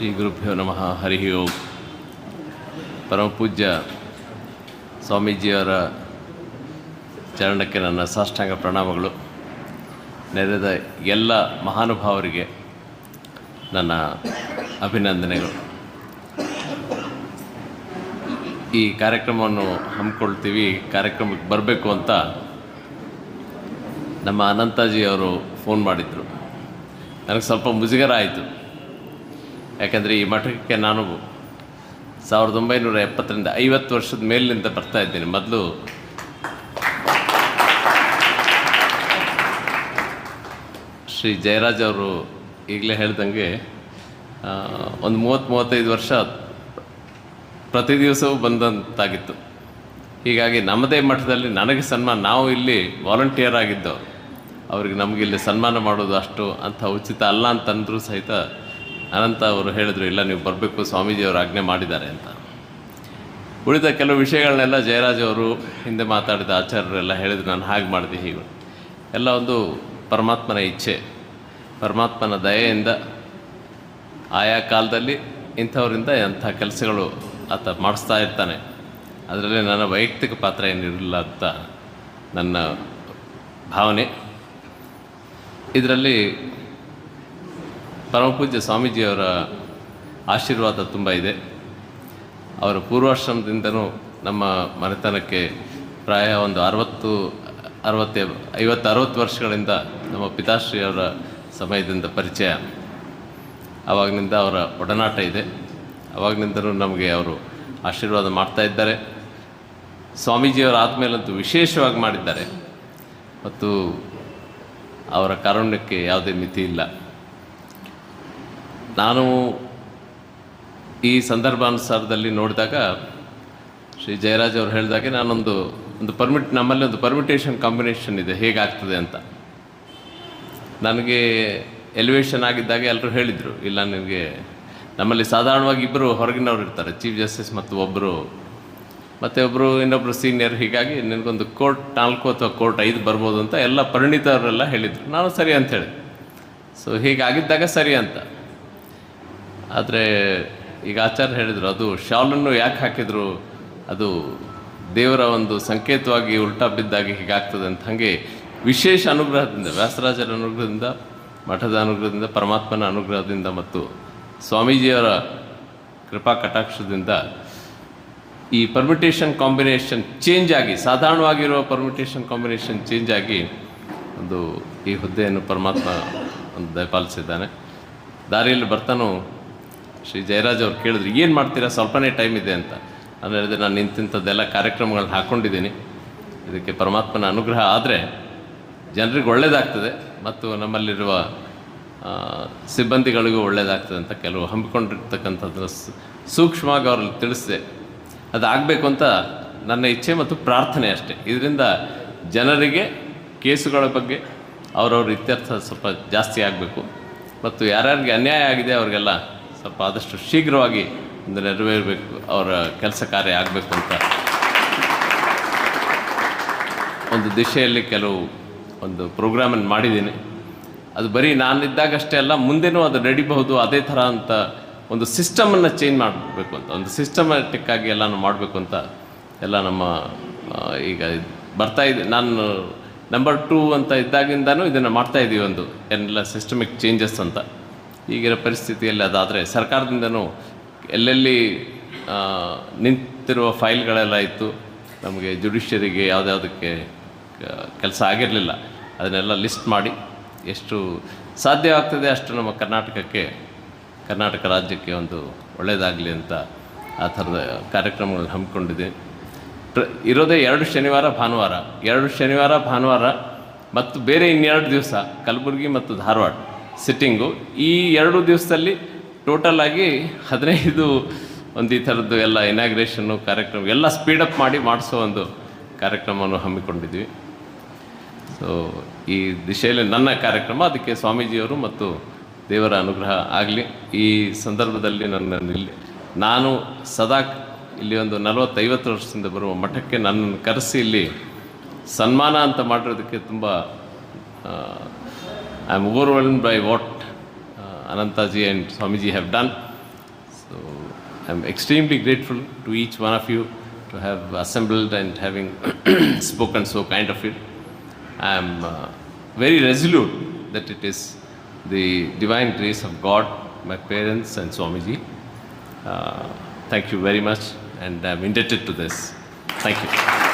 ಶ್ರೀ ಗುರುಭ್ಯೋ ನಮಃ. ಹರಿ ಓಂ. ಪರಮಪೂಜ್ಯ ಸ್ವಾಮೀಜಿಯವರ ಚರಣಕ್ಕೆ ನನ್ನ ಸಾಷ್ಟಾಂಗ ಪ್ರಣಾಮಗಳು. ನೆರೆದ ಎಲ್ಲ ಮಹಾನುಭಾವರಿಗೆ ನನ್ನ ಅಭಿನಂದನೆಗಳು. ಈ ಕಾರ್ಯಕ್ರಮವನ್ನು ಹಮ್ಮಿಕೊಳ್ತೀವಿ ಕಾರ್ಯಕ್ರಮಕ್ಕೆ ಬರಬೇಕು ಅಂತ ನಮ್ಮ ಅನಂತಾಜಿ ಅವರು ಫೋನ್ ಮಾಡಿದರು. ನನಗೆ ಸ್ವಲ್ಪ ಮುಜುಗರ ಆಯಿತು. ಯಾಕಂದರೆ ಈ ಮಠಕ್ಕೆ ನಾನು ಸಾವಿರದ ಒಂಬೈನೂರ ಎಪ್ಪತ್ತರಿಂದ ಐವತ್ತು ವರ್ಷದ ಮೇಲಿನಿಂದ ಬರ್ತಾ ಇದ್ದೇನೆ. ಮೊದಲು ಶ್ರೀ ಜಯರಾಜ್ ಅವರು ಈಗಲೇ ಹೇಳ್ದಂಗೆ ಒಂದು ಮೂವತ್ತು ಮೂವತ್ತೈದು ವರ್ಷ ಪ್ರತಿ ದಿವಸವೂ ಬಂದಂತಾಗಿತ್ತು. ಹೀಗಾಗಿ ನಮ್ಮದೇ ಮಠದಲ್ಲಿ ನನಗೆ ಸನ್ಮಾನ, ನಾವು ಇಲ್ಲಿ ವಾಲಂಟಿಯರ್ ಆಗಿದ್ದೋ ಅವ್ರಿಗೆ ನಮಗಿಲ್ಲಿ ಸನ್ಮಾನ ಮಾಡೋದು ಅಷ್ಟು ಅಂಥ ಉಚಿತ ಅಲ್ಲ ಅಂತಂದರೂ ಸಹಿತ ಅನಂತ ಅವರು ಹೇಳಿದರು, ಇಲ್ಲ, ನೀವು ಬರಬೇಕು, ಸ್ವಾಮೀಜಿಯವರು ಆಜ್ಞೆ ಮಾಡಿದ್ದಾರೆ ಅಂತ. ಉಳಿದ ಕೆಲವು ವಿಷಯಗಳನ್ನೆಲ್ಲ ಜಯರಾಜ್ ಅವರು ಹಿಂದೆ ಮಾತಾಡಿದ ಆಚಾರ್ಯರೆಲ್ಲ ಹೇಳಿದ್ರು, ನಾನು ಹಾಗೆ ಮಾಡಿದೆ ಹೀಗೆ. ಎಲ್ಲ ಒಂದು ಪರಮಾತ್ಮನ ಇಚ್ಛೆ. ಪರಮಾತ್ಮನ ದಯೆಯಿಂದ ಆಯಾ ಕಾಲದಲ್ಲಿ ಇಂಥವರಿಂದ ಅಂಥ ಕೆಲಸಗಳು ಆತ ಮಾಡಿಸ್ತಾ ಇರ್ತಾನೆ. ಅದರಲ್ಲಿ ನನ್ನ ವೈಯಕ್ತಿಕ ಪಾತ್ರ ಏನಿರಲಿಲ್ಲ ಅಂತ ನನ್ನ ಭಾವನೆ. ಇದರಲ್ಲಿ ಪರಮಪೂಜ್ಯ ಸ್ವಾಮೀಜಿಯವರ ಆಶೀರ್ವಾದ ತುಂಬ ಇದೆ. ಅವರ ಪೂರ್ವಾಶ್ರಮದಿಂದನೂ ನಮ್ಮ ಮನೆತನಕ್ಕೆ ಪ್ರಾಯ ಒಂದು ಅರವತ್ತು, ಅರವತ್ತೇ, ಐವತ್ತು, ಅರವತ್ತು ವರ್ಷಗಳಿಂದ ನಮ್ಮ ಪಿತಾಶ್ರೀಯವರ ಸಮಯದಿಂದ ಪರಿಚಯ. ಆವಾಗಿನಿಂದ ಅವರ ಒಡನಾಟ ಇದೆ. ಆವಾಗಿನಿಂದಲೂ ನಮಗೆ ಅವರು ಆಶೀರ್ವಾದ ಮಾಡ್ತಾ ಇದ್ದಾರೆ. ಸ್ವಾಮೀಜಿಯವರ ಆದಮೇಲಂತೂ ವಿಶೇಷವಾಗಿ ಮಾಡಿದ್ದಾರೆ. ಮತ್ತು ಅವರ ಕಾರುಣ್ಯಕ್ಕೆ ಯಾವುದೇ ಮಿತಿ ಇಲ್ಲ. ನಾನು ಈ ಸಂದರ್ಭಾನುಸಾರದಲ್ಲಿ ನೋಡಿದಾಗ ಶ್ರೀ ಜಯರಾಜ್ ಅವರು ಹೇಳಿದಾಗೆ ನಾನೊಂದು ಒಂದು ಪರ್ಮಿಟ್ ನಮ್ಮಲ್ಲಿ ಒಂದು ಪರ್ಮಿಟೇಷನ್ ಕಾಂಬಿನೇಷನ್ ಇದೆ, ಹೇಗಾಗ್ತದೆ ಅಂತ. ನನಗೆ ಎಲಿವೇಷನ್ ಆಗಿದ್ದಾಗ ಎಲ್ಲರೂ ಹೇಳಿದರು, ಇಲ್ಲ ನಿಮಗೆ, ನಮ್ಮಲ್ಲಿ ಸಾಧಾರಣವಾಗಿ ಇಬ್ಬರು ಹೊರಗಿನವ್ರು ಇರ್ತಾರೆ ಚೀಫ್ ಜಸ್ಟಿಸ್ ಮತ್ತು ಒಬ್ಬರು ಮತ್ತು ಒಬ್ಬರು ಇನ್ನೊಬ್ಬರು ಸೀನಿಯರ್ ಹೀಗಾಗಿ ನಿನಗೊಂದು ಕೋರ್ಟ್ ನಾಲ್ಕು ಅಥವಾ ಕೋರ್ಟ್ ಐದು ಬರ್ಬೋದು ಅಂತ ಎಲ್ಲ ಪರಿಣಿತವರೆಲ್ಲ ಹೇಳಿದರು. ನಾನು ಸರಿ ಅಂತ ಹೇಳಿ ಸೊ ಹೀಗಾಗಿದ್ದಾಗ ಸರಿ ಅಂತ. ಆದರೆ ಈಗ ಆಚಾರ್ಯ ಹೇಳಿದರು, ಅದು ಶಾಲನ್ನು ಯಾಕೆ ಹಾಕಿದರು? ಅದು ದೇವರ ಒಂದು ಸಂಕೇತವಾಗಿ ಉಲ್ಟಾ ಬಿದ್ದಾಗಿ ಹೀಗಾಗ್ತದೆ ಅಂತ. ಹಾಗೆ ವಿಶೇಷ ಅನುಗ್ರಹದಿಂದ, ವ್ಯಾಸರಾಜರ ಅನುಗ್ರಹದಿಂದ, ಮಠದ ಅನುಗ್ರಹದಿಂದ, ಪರಮಾತ್ಮನ ಅನುಗ್ರಹದಿಂದ ಮತ್ತು ಸ್ವಾಮೀಜಿಯವರ ಕೃಪಾ ಕಟಾಕ್ಷದಿಂದ ಈ ಪರ್ಮಿಟೇಷನ್ ಕಾಂಬಿನೇಷನ್ ಚೇಂಜ್ ಆಗಿ, ಸಾಧಾರಣವಾಗಿರುವ ಪರ್ಮಿಟೇಷನ್ ಕಾಂಬಿನೇಷನ್ ಚೇಂಜ್ ಆಗಿ ಒಂದು ಈ ಹುದ್ದೆಯನ್ನು ಪರಮಾತ್ಮ ಒಂದು ದಯಪಾಲಿಸಿದ್ದಾನೆ. ದಾರಿಯಲ್ಲಿ ಬರ್ತಾನೂ ಶ್ರೀ ಜಯರಾಜ್ ಅವ್ರು ಕೇಳಿದ್ರು, ಏನು ಮಾಡ್ತೀರಾ? ಸ್ವಲ್ಪನೇ ಟೈಮ್ ಇದೆ ಅಂತ. ನಾನು ಹೇಳಿದೆ, ನಾನು ನಿಂತಿಂಥದ್ದೆಲ್ಲ ಕಾರ್ಯಕ್ರಮಗಳನ್ನ ಹಾಕ್ಕೊಂಡಿದ್ದೀನಿ ಇದಕ್ಕೆ ಪರಮಾತ್ಮನ ಅನುಗ್ರಹ ಆದರೆ ಜನರಿಗೆ ಒಳ್ಳೆಯದಾಗ್ತದೆ ಮತ್ತು ನಮ್ಮಲ್ಲಿರುವ ಸಿಬ್ಬಂದಿಗಳಿಗೂ ಒಳ್ಳೆಯದಾಗ್ತದೆ ಅಂತ ಕೆಲವು ಹಮ್ಮಿಕೊಂಡಿರ್ತಕ್ಕಂಥದ್ದು ಸ್- ಸೂಕ್ಷ್ಮವಾಗಿ ಅವ್ರಲ್ಲಿ ತಿಳಿಸಿದೆ. ಅದಾಗಬೇಕು ಅಂತ ನನ್ನ ಇಚ್ಛೆ ಮತ್ತು ಪ್ರಾರ್ಥನೆ ಅಷ್ಟೇ. ಇದರಿಂದ ಜನರಿಗೆ ಕೇಸುಗಳ ಬಗ್ಗೆ ಅವರವ್ರ ಇತ್ಯರ್ಥ ಸ್ವಲ್ಪ ಜಾಸ್ತಿ ಆಗಬೇಕು. ಮತ್ತು ಯಾರ್ಯಾರಿಗೆ ಅನ್ಯಾಯ ಆಗಿದೆ ಅವರಿಗೆಲ್ಲ ಸ್ವಲ್ಪ ಆದಷ್ಟು ಶೀಘ್ರವಾಗಿ ಒಂದು ನೆರವೇರಬೇಕು, ಅವರ ಕೆಲಸ ಕಾರ್ಯ ಆಗಬೇಕು ಅಂತ ಒಂದು ದಿಶೆಯಲ್ಲಿ ಕೆಲವು ಒಂದು ಪ್ರೋಗ್ರಾಮನ್ನು ಮಾಡಿದ್ದೀನಿ. ಅದು ಬರೀ ನಾನಿದ್ದಾಗಷ್ಟೇ ಅಲ್ಲ, ಮುಂದೆನೂ ಅದು ನಡಿಬಹುದು, ಅದೇ ಥರ ಅಂತ ಒಂದು ಸಿಸ್ಟಮನ್ನು ಚೇಂಜ್ ಮಾಡಬೇಕು ಅಂತ, ಒಂದು ಸಿಸ್ಟಮ್ಯಾಟಿಕ್ ಆಗಿ ಎಲ್ಲನೂ ಮಾಡಬೇಕು ಅಂತ ಎಲ್ಲ ನಮ್ಮ ಈಗ ಬರ್ತಾ ಇದೆ. ನಾನು ನಂಬರ್ ಟೂ ಅಂತ ಇದ್ದಾಗಿಂದನೂ ಇದನ್ನು ಮಾಡ್ತಾ ಇದ್ದೀವಿ ಒಂದು ಎಲ್ಲ ಸಿಸ್ಟಮಿಕ್ ಚೇಂಜಸ್ ಅಂತ. ಈಗಿನ ಪರಿಸ್ಥಿತಿಯಲ್ಲಿ ಅದಾದರೆ ಸರ್ಕಾರದಿಂದನೂ ಎಲ್ಲೆಲ್ಲಿ ನಿಂತಿರುವ ಫೈಲ್ಗಳೆಲ್ಲ ಇತ್ತು, ನಮಗೆ ಜುಡಿಷಿಯರಿಗೆ ಯಾವುದ್ಯಾವುದಕ್ಕೆ ಕೆಲಸ ಆಗಿರಲಿಲ್ಲ. ಅದನ್ನೆಲ್ಲ ಲಿಸ್ಟ್ ಮಾಡಿ, ಎಷ್ಟು ಸಾಧ್ಯವಾಗ್ತದೆ ಅಷ್ಟು ನಮ್ಮ ಕರ್ನಾಟಕಕ್ಕೆ, ಕರ್ನಾಟಕ ರಾಜ್ಯಕ್ಕೆ ಒಂದು ಒಳ್ಳೆಯದಾಗಲಿ ಅಂತ ಆ ಥರದ ಕಾರ್ಯಕ್ರಮಗಳನ್ನ ಹಮ್ಮಿಕೊಂಡಿದೆ. ಪ್ರ, ಇರೋದೇ ಎರಡು ಶನಿವಾರ, ಭಾನುವಾರ. ಎರಡು ಶನಿವಾರ, ಭಾನುವಾರ ಮತ್ತು ಬೇರೆ ಇನ್ನೆರಡು ದಿವಸ ಕಲಬುರಗಿ ಮತ್ತು ಧಾರವಾಡ. ಸಿಟ್ಟಿಂಗು ಈ ಎರಡು ದಿವಸದಲ್ಲಿ ಟೋಟಲ್ ಆಗಿ ಹದಿನೈದು ಒಂದು ಈ ಥರದ್ದು ಎಲ್ಲ ಇನಾಗ್ರೇಷನ್ನು ಕಾರ್ಯಕ್ರಮ, ಎಲ್ಲ ಸ್ಪೀಡಪ್ ಮಾಡಿ ಮಾಡಿಸೋ ಒಂದು ಕಾರ್ಯಕ್ರಮವನ್ನು ಹಮ್ಮಿಕೊಂಡಿದ್ವಿ. ಸೊ ಈ ದಿಶೆಯಲ್ಲಿ ನನ್ನ ಕಾರ್ಯಕ್ರಮ, ಅದಕ್ಕೆ ಸ್ವಾಮೀಜಿಯವರು ಮತ್ತು ದೇವರ ಅನುಗ್ರಹ ಆಗಲಿ. ಈ ಸಂದರ್ಭದಲ್ಲಿ ನನ್ನ ಇಲ್ಲಿ ನಾನು ಸದಾ ಇಲ್ಲಿ ಒಂದು ನಲವತ್ತೈವತ್ತು ವರ್ಷದಿಂದ ಬರುವ ಮಠಕ್ಕೆ ನನ್ನನ್ನು ಕರೆಸಿ ಇಲ್ಲಿ ಸನ್ಮಾನ ಅಂತ ಮಾಡಿರೋದಕ್ಕೆ ತುಂಬ I am overwhelmed by what uh, Anantaji and Swamiji have done. So I am extremely grateful to each one of you to have assembled and having spoken so kind of it. I am uh, very resolute that it is the divine grace of God, my parents and Swamiji. Uh, thank you very much and I am indebted to this. Thank you.